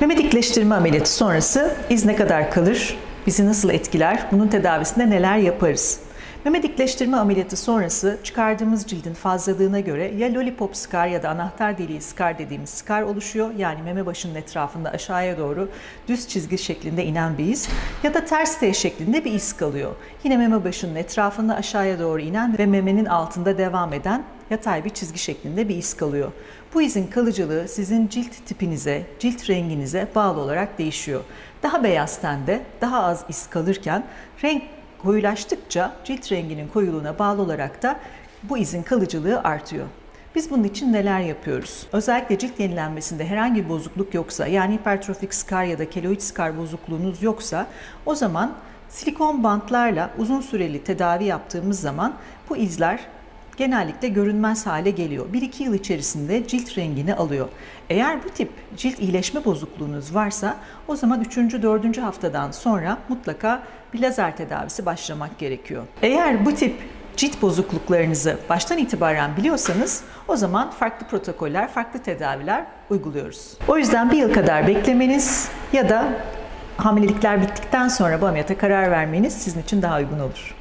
Meme dikleştirme ameliyatı sonrası iz ne kadar kalır? Bizi nasıl etkiler? Bunun tedavisinde neler yaparız? Meme dikleştirme ameliyatı sonrası çıkardığımız cildin fazlalığına göre ya lollipop scar ya da anahtar deliği scar dediğimiz scar oluşuyor. Yani meme başının etrafında aşağıya doğru düz çizgi şeklinde inen bir iz ya da ters T şeklinde bir iz kalıyor. Yine meme başının etrafında aşağıya doğru inen ve memenin altında devam eden yatay bir çizgi şeklinde bir iz kalıyor. Bu izin kalıcılığı sizin cilt tipinize, cilt renginize bağlı olarak değişiyor. Daha beyaz tende daha az iz kalırken renk koyulaştıkça cilt renginin koyuluğuna bağlı olarak da bu izin kalıcılığı artıyor. Biz bunun için neler yapıyoruz? Özellikle cilt yenilenmesinde herhangi bir bozukluk yoksa yani hipertrofik skar ya da keloid skar bozukluğunuz yoksa o zaman silikon bantlarla uzun süreli tedavi yaptığımız zaman bu izler genellikle görünmez hale geliyor. 1-2 yıl içerisinde cilt rengini alıyor. Eğer bu tip cilt iyileşme bozukluğunuz varsa o zaman 3. 4. haftadan sonra mutlaka bir lazer tedavisi başlamak gerekiyor. Eğer bu tip cilt bozukluklarınızı baştan itibaren biliyorsanız o zaman farklı protokoller, farklı tedaviler uyguluyoruz. O yüzden bir yıl kadar beklemeniz ya da hamilelikler bittikten sonra bu ameliyata karar vermeniz sizin için daha uygun olur.